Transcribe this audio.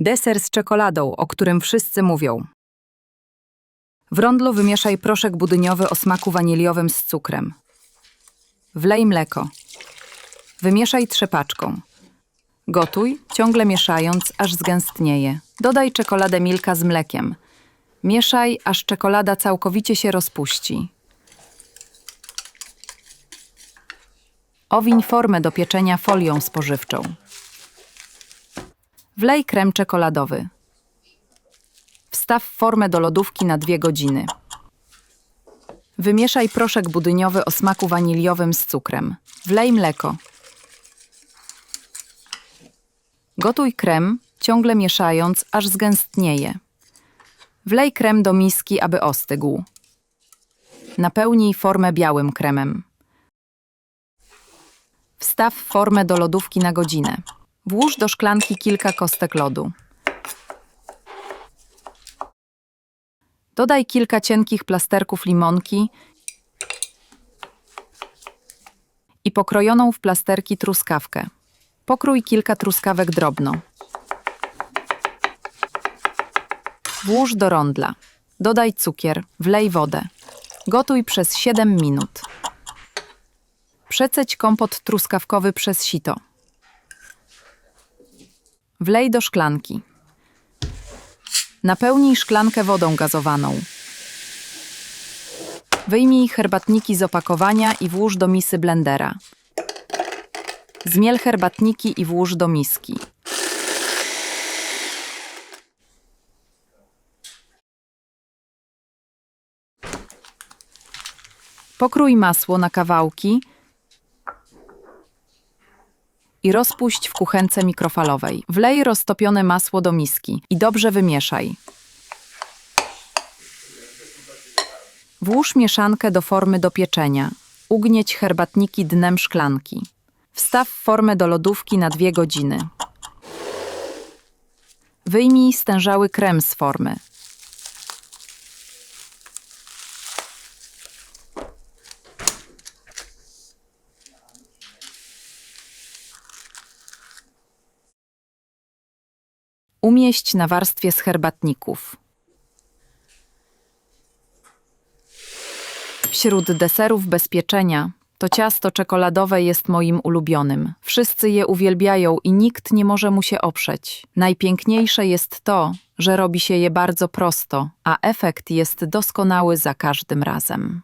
Deser z czekoladą, o którym wszyscy mówią. W rondlo wymieszaj proszek budyniowy o smaku waniliowym z cukrem. Wlej mleko. Wymieszaj trzepaczką. Gotuj, ciągle mieszając, aż zgęstnieje. Dodaj czekoladę Milka z mlekiem. Mieszaj, aż czekolada całkowicie się rozpuści. Owiń formę do pieczenia folią spożywczą. Wlej krem czekoladowy. Wstaw formę do lodówki na 2 godziny. Wymieszaj proszek budyniowy o smaku waniliowym z cukrem. Wlej mleko. Gotuj krem, ciągle mieszając, aż zgęstnieje. Wlej krem do miski, aby ostygł. Napełnij formę białym kremem. Wstaw formę do lodówki na godzinę. Włóż do szklanki kilka kostek lodu. Dodaj kilka cienkich plasterków limonki i pokrojoną w plasterki truskawkę. Pokrój kilka truskawek drobno. Włóż do rondla. Dodaj cukier, wlej wodę. Gotuj przez 7 minut. Przeceć kompot truskawkowy przez sito. Wlej do szklanki. Napełnij szklankę wodą gazowaną. Wyjmij herbatniki z opakowania i włóż do misy blendera. Zmiel herbatniki i włóż do miski. Pokrój masło na kawałki i rozpuść w kuchence mikrofalowej. Wlej roztopione masło do miski i dobrze wymieszaj. Włóż mieszankę do formy do pieczenia. Ugnieć herbatniki dnem szklanki. Wstaw formę do lodówki na 2 godziny. Wyjmij stężały krem z formy. Umieść na warstwie z herbatników. Wśród deserów bezpieczenia to ciasto czekoladowe jest moim ulubionym. Wszyscy je uwielbiają i nikt nie może mu się oprzeć. Najpiękniejsze jest to, że robi się je bardzo prosto, a efekt jest doskonały za każdym razem.